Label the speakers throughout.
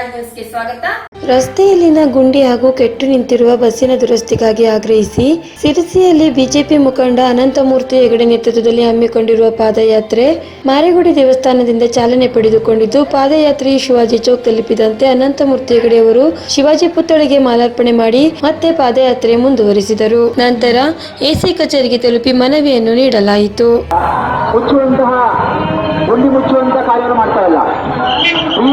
Speaker 1: ಸ್ವಾಗತ.
Speaker 2: ರಸ್ತೆಯಲ್ಲಿನ ಗುಂಡಿ ಹಾಗೂ ಕೆಟ್ಟು ನಿಂತಿರುವ ಬಸ್ಸಿನ ದುರಸ್ತಿಗಾಗಿ ಆಗ್ರಹಿಸಿ ಸಿರಿಸಿಯಲ್ಲಿ ಬಿಜೆಪಿ ಮುಖಂಡ ಅನಂತಮೂರ್ತಿ ಹೆಗಡೆ ನೇತೃತ್ವದಲ್ಲಿ ಹಮ್ಮಿಕೊಂಡಿರುವ ಪಾದಯಾತ್ರೆ ಮಾರಿಗುಡಿ ದೇವಸ್ಥಾನದಿಂದ ಚಾಲನೆ ಪಡೆದುಕೊಂಡಿದ್ದು ಪಾದಯಾತ್ರೆ ಶಿವಾಜಿ ಚೌಕ್ ತಲುಪಿದಂತೆ ಅನಂತಮೂರ್ತಿ ಹೆಗಡೆ ಅವರು ಶಿವಾಜಿ ಪುತ್ಥಳಿಗೆ ಮಾಲಾರ್ಪಣೆ ಮಾಡಿ ಮತ್ತೆ ಪಾದಯಾತ್ರೆ ಮುಂದುವರಿಸಿದರು. ನಂತರ ಎಸಿ ಕಚೇರಿಗೆ ತಲುಪಿ ಮನವಿಯನ್ನು ನೀಡಲಾಯಿತು.
Speaker 3: ಮುಚ್ಚುವಂತಹ ಕಾರ್ಯವನ್ನು ಮಾಡ್ತಾ ಇಲ್ಲ. ಈ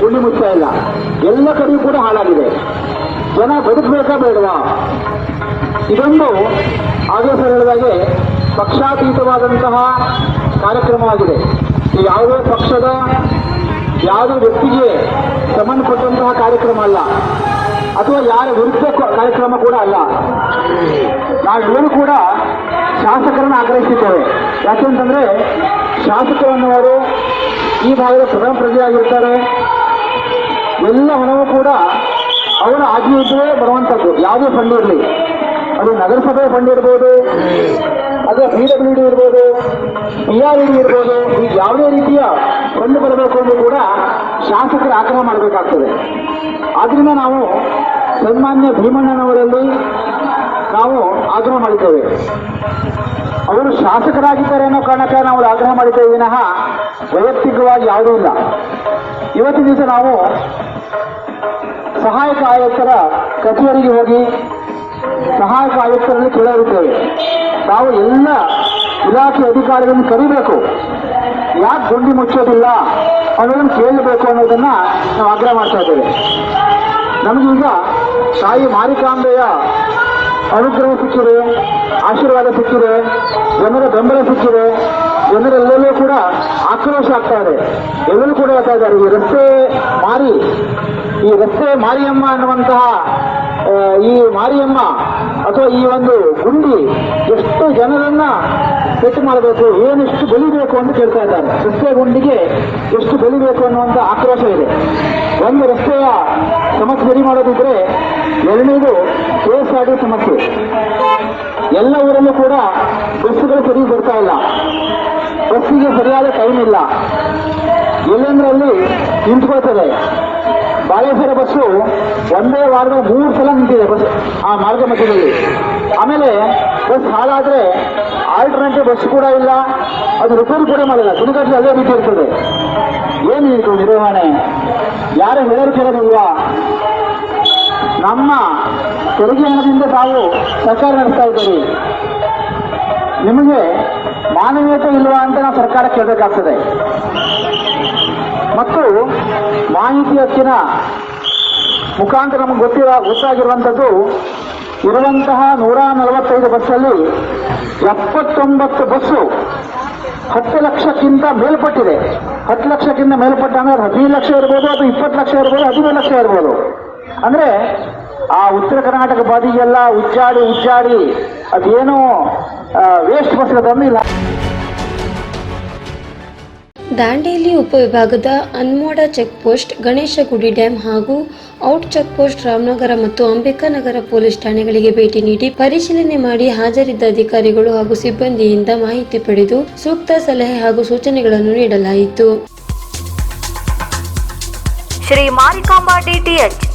Speaker 3: ಗುಂಡಿ ಮುಚ್ತಾ ಇಲ್ಲ. ಎಲ್ಲ ಕಡೆಯೂ ಕೂಡ ಹಾಳಾಗಿದೆ. ಜನ ಬದುಕಬೇಕಾ ಬೇಡವಾ? ಇದೊಂದು ಆಗಲೇ ಸರ್ ಹೇಳಿದಾಗೆ ಪಕ್ಷಾತೀತವಾದಂತಹ ಕಾರ್ಯಕ್ರಮವಾಗಿದೆ. ಯಾವುದೇ ಪಕ್ಷದ ಯಾವುದೇ ವ್ಯಕ್ತಿಗೆ ಸಂಬಂಧಪಟ್ಟಂತಹ ಕಾರ್ಯಕ್ರಮ ಅಲ್ಲ. ಅಥವಾ ಯಾರ ವಿರುದ್ಧ ಕಾರ್ಯಕ್ರಮ ಕೂಡ ಅಲ್ಲ. ನಾವೆಲ್ಲರೂ ಕೂಡ ಶಾಸಕರನ್ನು ಆಗ್ರಹಿಸಿದ್ದೇವೆ ಯಾಕೆಂತಂದ್ರೆ ಶಾಸಕರನ್ನವರು ಈ ಭಾಗದ ಪ್ರಥಮ ಪ್ರಜೆಯಾಗಿರ್ತಾರೆ. ಎಲ್ಲ ಹಣವೂ ಕೂಡ ಅವರ ಆಜ್ಞೆಯಿದ್ದರೆ ಬರುವಂಥದ್ದು ಯಾವುದೇ ಫಂಡ್ ಇರಲಿ. ಅದು ನಗರಸಭೆ ಫಂಡ್ ಇರ್ಬೋದು, ಅದು ಪಿ ಡಬ್ಲ್ಯೂ ಡಿ ಇರ್ಬೋದು ಪಿ ಆರ್ ಡಿ ಇರ್ಬೋದು, ಈ ಯಾವುದೇ ರೀತಿಯ ಫಂಡ್ ಬರಬೇಕು ಅಂದ್ರೂ ಕೂಡ ಶಾಸಕರು ಆಗ್ರಹ ಮಾಡಬೇಕಾಗ್ತದೆ. ಆದ್ರಿಂದ ನಾವು ಸನ್ಮಾನ್ಯ ಭೀಮಣ್ಣನವರಲ್ಲಿ ನಾವು ಆಗ್ರಹ ಮಾಡಿದ್ದೇವೆ. ಅವರು ಶಾಸಕರಾಗಿದ್ದಾರೆ ಅನ್ನೋ ಕಾರಣಕ್ಕೆ ನಾವು ಆಗ್ರಹ ಮಾಡಿದ್ದೇವೆ ವಿನಃ ವೈಯಕ್ತಿಕವಾಗಿ ಯಾವುದೂ ಇಲ್ಲ. ಇವತ್ತಿನ ದಿವಸ ನಾವು ಸಹಾಯಕ ಆಯುಕ್ತರ ಕಚೇರಿಗೆ ಹೋಗಿ ಸಹಾಯಕ ಆಯುಕ್ತರಲ್ಲಿ ಕೇಳಿರುತ್ತೇವೆ ತಾವು ಎಲ್ಲ ಇಲಾಖೆ ಅಧಿಕಾರಿಗಳನ್ನು ಕರಿಬೇಕು. ಯಾಕೆ ಗುಂಡಿ ಮುಚ್ಚೋದಿಲ್ಲ ಅನ್ನೋದನ್ನು ಕೇಳಬೇಕು ಅನ್ನೋದನ್ನ ನಾವು ಆಗ್ರಹ ಮಾಡ್ತಾ ಇದ್ದೇವೆ. ನಮಗೀಗ ತಾಯಿ ಮಾರಿಕಾಂಬೆಯ ಅನುಗ್ರಹ ಸಿಕ್ಕಿದೆ, ಆಶೀರ್ವಾದ ಸಿಕ್ಕಿದೆ, ಜನರ ಬೆಂಬಲ ಸಿಕ್ಕಿದೆ ಜನರೆಲ್ಲರೂ ಕೂಡ ಆಕ್ರೋಶ ಆಗ್ತಾ ಇದೆ. ಎಲ್ಲರೂ ಕೂಡ ಹೇಳ್ತಾ ಇದ್ದಾರೆ, ಈ ರಸ್ತೆ ಮಾರಿ ಈ ರಸ್ತೆ ಮಾರಿಯಮ್ಮ ಅನ್ನುವಂತಹ ಈ ಮಾರಿಯಮ್ಮ ಅಥವಾ ಈ ಒಂದು ಗುಂಡಿ ಎಷ್ಟು ಜನರನ್ನ ಪೆಟ್ಟು ಮಾಡಬೇಕು, ಏನೆಷ್ಟು ಬೆಳಿಬೇಕು ಅಂತ ಕೇಳ್ತಾ ಇದ್ದಾರೆ. ರಸ್ತೆ ಗುಂಡಿಗೆ ಎಷ್ಟು ಬೆಳಿಬೇಕು ಅನ್ನುವಂಥ ಆಕ್ರೋಶ ಇದೆ. ಒಂದು ರಸ್ತೆಯ ಸಮಸ್ಯೆ ಸರಿ ಮಾಡೋದಿದ್ರೆ ಎರಡನೇದು ಕೆ ಎಸ್ ಸಮಸ್ಯೆ. ಎಲ್ಲ ಊರಲ್ಲೂ ಕೂಡ ಬಸ್ಸುಗಳು ಸರಿ ಬರ್ತಾ ಇಲ್ಲ. ಬಸ್ಸಿಗೆ ಸರಿಯಾದ ಟೈಮ್ ಇಲ್ಲ. ಎಲ್ಲೆಂದ್ರಲ್ಲಿ ನಿಂತ್ಕೊಳ್ತದೆ. ಬಾಳೇಶ್ವರ ಬಸ್ಸು, ಒಂದೇ ವಾರದ ಮೂರು ಸಲ ನಿಂತಿದೆ ಬಸ್ ಆ ಮಾರ್ಗ ಮಧ್ಯದಲ್ಲಿ. ಆಮೇಲೆ ಬಸ್ ಹಾಳಾದ್ರೆ ಆಲ್ಟರ್ನೇಟಿವ್ ಬಸ್ ಕೂಡ ಇಲ್ಲ, ಅದು ರಿಪೇರಿ ಕೂಡ ಮಾಡಿಲ್ಲ ತುಣುಕಟ್ಟು ಅದೇ ರೀತಿ ಇರ್ತದೆ. ಏನು ಇದು ನಿರ್ವಹಣೆ? ಯಾರು ಹೇಳೋರು ಕೇಳೋದಿಲ್ವಾ ನಮ್ಮ ತೆರಿಗೆ ಹಣದಿಂದ ತಾವು ಸರ್ಕಾರ ನಡೆಸ್ತಾ ಇದ್ದೀರಿ. ನಿಮಗೆ ಮಾನವೀಯತೆ ಇಲ್ವಾ ಅಂತ ನಾವು ಸರ್ಕಾರ ಕೇಳಬೇಕಾಗ್ತದೆ. ಮತ್ತು ಮಾಹಿತಿ ಹಕ್ಕಿನ ಮುಖಾಂತರ ನಮಗೆ ಗೊತ್ತಿರ ಗೊತ್ತಾಗಿರುವಂಥದ್ದು ಇರುವಂತಹ ನೂರ ನಲವತ್ತೈದು ಬಸ್ಸಲ್ಲಿ ಎಪ್ಪತ್ತೊಂಬತ್ತು ಬಸ್ಸು ಹತ್ತು ಲಕ್ಷಕ್ಕಿಂತ ಮೇಲ್ಪಟ್ಟಿದೆ. ಹತ್ತು ಲಕ್ಷಕ್ಕಿಂತ ಮೇಲ್ಪಟ್ಟ ಅಂದ್ರೆ ಹದಿನೈದು ಲಕ್ಷ ಇರ್ಬೋದು, ಅದು ಇಪ್ಪತ್ತು ಲಕ್ಷ ಇರ್ಬೋದು ಹದಿನೈದು ಲಕ್ಷ ಇರ್ಬೋದು. ಅಂದ್ರೆ ಆ ಉತ್ತರ ಕರ್ನಾಟಕ ಬಾದಿಗೆಲ್ಲ ಉಜ್ಜಾಡಿ ಉಜ್ಜಾಡಿ ಅದೇನೋ ವೇಸ್ಟ್ ಬಸ್ ತಂದಿಲ್ಲ
Speaker 2: ದಾಂಡೇಲಿ ಉಪವಿಭಾಗದ Anmod check post Ganeshagudi dam ಹಾಗೂ ಔಟ್ ಚೆಕ್ ಪೋಸ್ಟ್ ರಾಮನಗರ ಮತ್ತು ಅಂಬೇಕನಗರ ಪೊಲೀಸ್ ಠಾಣೆಗಳಿಗೆ ಭೇಟಿ ನೀಡಿ ಪರಿಶೀಲನೆ ಮಾಡಿ ಹಾಜರಿದ್ದ ಅಧಿಕಾರಿಗಳು ಹಾಗೂ ಸಿಬ್ಬಂದಿಯಿಂದ ಮಾಹಿತಿ ಪಡೆದು ಸೂಕ್ತ ಸಲಹೆ ಹಾಗೂ ಸೂಚನೆಗಳನ್ನು ನೀಡಲಾಯಿತು.
Speaker 4: ಶ್ರೀ ಮಾರಿಕಾಂಬಾ ಡಿಟಿಎಚ್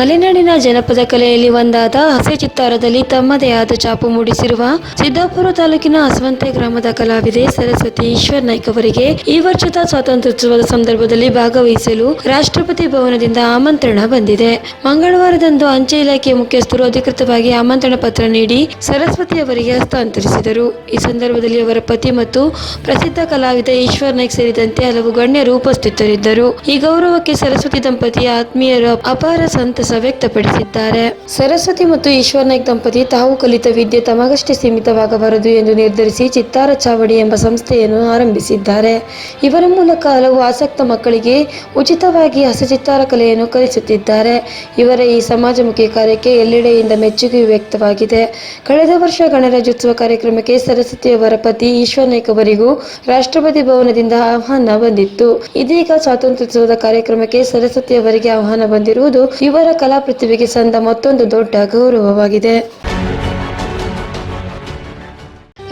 Speaker 2: ಮಲೆನಾಡಿನ ಜನಪದ ಕಲೆಯಲ್ಲಿ ಒಂದಾದ ಹಸೆ ಚಿತ್ತಾರದಲ್ಲಿ ತಮ್ಮದೇ ಆದ ಚಾಪು ಮೂಡಿಸಿರುವ ಸಿದ್ದಾಪುರ ತಾಲೂಕಿನ ಹಸವಂತೆ ಗ್ರಾಮದ ಕಲಾವಿದೆ ಸರಸ್ವತಿ ಈಶ್ವರ್ ನಾಯ್ಕ್ ಅವರಿಗೆ ಈ ವರ್ಷದ ಸ್ವಾತಂತ್ರ್ಯೋತ್ಸವದ ಸಂದರ್ಭದಲ್ಲಿ ಭಾಗವಹಿಸಲು ರಾಷ್ಟ್ರಪತಿ ಭವನದಿಂದ ಆಮಂತ್ರಣ ಬಂದಿದೆ. ಮಂಗಳವಾರದಂದು ಅಂಚೆ ಇಲಾಖೆಯ ಮುಖ್ಯಸ್ಥರು ಅಧಿಕೃತವಾಗಿ ಆಮಂತ್ರಣ ಪತ್ರ ನೀಡಿ ಸರಸ್ವತಿ ಅವರಿಗೆ ಹಸ್ತಾಂತರಿಸಿದರು. ಈ ಸಂದರ್ಭದಲ್ಲಿ ಅವರ ಪತಿ ಮತ್ತು ಪ್ರಸಿದ್ಧ ಕಲಾವಿದ ಈಶ್ವರ್ ನಾಯ್ಕ್ ಸೇರಿದಂತೆ ಹಲವು ಗಣ್ಯರು ಉಪಸ್ಥಿತರಿದ್ದರು. ಈ ಗೌರವಕ್ಕೆ ಸರಸ್ವತಿ ದಂಪತಿಯ ಆತ್ಮೀಯರು ಅಪಾರ ಸಂತಸ ವ್ಯಕ್ತಪಡಿಸಿದ್ದಾರೆ. ಸರಸ್ವತಿ ಮತ್ತು ಈಶ್ವರ್ ನಾಯ್ಕ್ ದಂಪತಿ ತಾವು ಕಲಿತ ವಿದ್ಯೆ ತಮಗಷ್ಟೇ ಸೀಮಿತವಾಗಬಾರದು ಎಂದು ನಿರ್ಧರಿಸಿ ಚಿತ್ತಾರ ಚಾವಡಿ ಎಂಬ ಸಂಸ್ಥೆಯನ್ನು ಆರಂಭಿಸಿದ್ದಾರೆ. ಇವರ ಮೂಲಕ ಹಲವು ಆಸಕ್ತ ಮಕ್ಕಳಿಗೆ ಉಚಿತವಾಗಿ ಹಸಚಿತ್ತಾರ ಕಲೆಯನ್ನು ಕಲಿಸುತ್ತಿದ್ದಾರೆ. ಇವರ ಈ ಸಮಾಜಮುಖಿ ಕಾರ್ಯಕ್ಕೆ ಎಲ್ಲೆಡೆಯಿಂದ ಮೆಚ್ಚುಗೆ ವ್ಯಕ್ತವಾಗಿದೆ. ಕಳೆದ ವರ್ಷ ಗಣರಾಜ್ಯೋತ್ಸವ ಕಾರ್ಯಕ್ರಮಕ್ಕೆ ಸರಸ್ವತಿಯವರ ಪತಿ ಈಶ್ವರ್ ನಾಯ್ಕ್ ಅವರಿಗೂ ರಾಷ್ಟ್ರಪತಿ ಭವನದಿಂದ ಆಹ್ವಾನ ಬಂದಿತ್ತು. ಇದೀಗ ಸ್ವಾತಂತ್ರ್ಯೋತ್ಸವದ ಕಾರ್ಯಕ್ರಮಕ್ಕೆ ಸರಸ್ವತಿಯವರಿಗೆ ಆಹ್ವಾನ ಬಂದಿರುವುದು ಇವರ ಕಲಾ ಪ್ರತಿಭೆಗೆ ಸಂದ ಮತ್ತೊಂದು ದೊಡ್ಡ ಗೌರವವಾಗಿದೆ.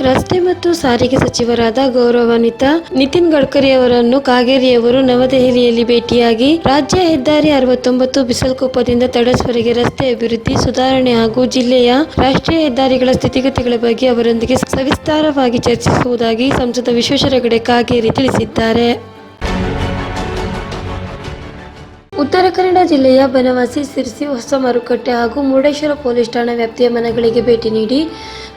Speaker 2: ರಸ್ತೆ ಮತ್ತು ಸಾರಿಗೆ ಸಚಿವರಾದ ಗೌರವಾನ್ವಿತ ನಿತಿನ್ ಗಡ್ಕರಿ ಅವರನ್ನು ಕಾಗೇರಿಯವರು ನವದೆಹಲಿಯಲ್ಲಿ ಭೇಟಿಯಾಗಿ ರಾಜ್ಯ ಹೆದ್ದಾರಿ ಅರವತ್ತೊಂಬತ್ತು ಬಿಸಲ್ಕೊಪ್ಪದಿಂದ ತಡಸ್ವರೆಗೆ ರಸ್ತೆ ಅಭಿವೃದ್ಧಿ, ಸುಧಾರಣೆ ಹಾಗೂ ಜಿಲ್ಲೆಯ ರಾಷ್ಟ್ರೀಯ ಹೆದ್ದಾರಿಗಳ ಸ್ಥಿತಿಗತಿಗಳ ಬಗ್ಗೆ ಅವರೊಂದಿಗೆ ಸವಿಸ್ತಾರವಾಗಿ ಚರ್ಚಿಸುವುದಾಗಿ ಸಂಸದ ವಿಶ್ವೇಶ್ವರ ಹೆಗಡೆ ಕಾಗೇರಿ ತಿಳಿಸಿದ್ದಾರೆ. ಉತ್ತರ ಕನ್ನಡ ಜಿಲ್ಲೆಯ ಬನವಾಸಿ ಸಿರ್ಸಿ ಹೊಸ ಮಾರುಕಟ್ಟೆ ಹಾಗೂ ಮುರುಡೇಶ್ವರ ಪೊಲೀಸ್ ಠಾಣಾ ವ್ಯಾಪ್ತಿಯ ಮನೆಗಳಿಗೆ ಭೇಟಿ ನೀಡಿ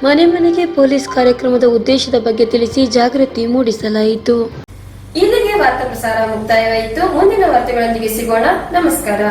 Speaker 2: ಮನೆ ಮನೆಗೆ ಪೊಲೀಸ್ ಕಾರ್ಯಕ್ರಮದ ಉದ್ದೇಶದ ಬಗ್ಗೆ ತಿಳಿಸಿ ಜಾಗೃತಿ ಮೂಡಿಸಲಾಯಿತು. ಇಲ್ಲಿಗೆ ವಾರ್ತಾ ಪ್ರಸಾರ ಮುಕ್ತಾಯವಾಯಿತು. ಮುಂದಿನ ವಾರ್ತೆಗಳೊಂದಿಗೆ ಸಿಗೋಣ. ನಮಸ್ಕಾರ.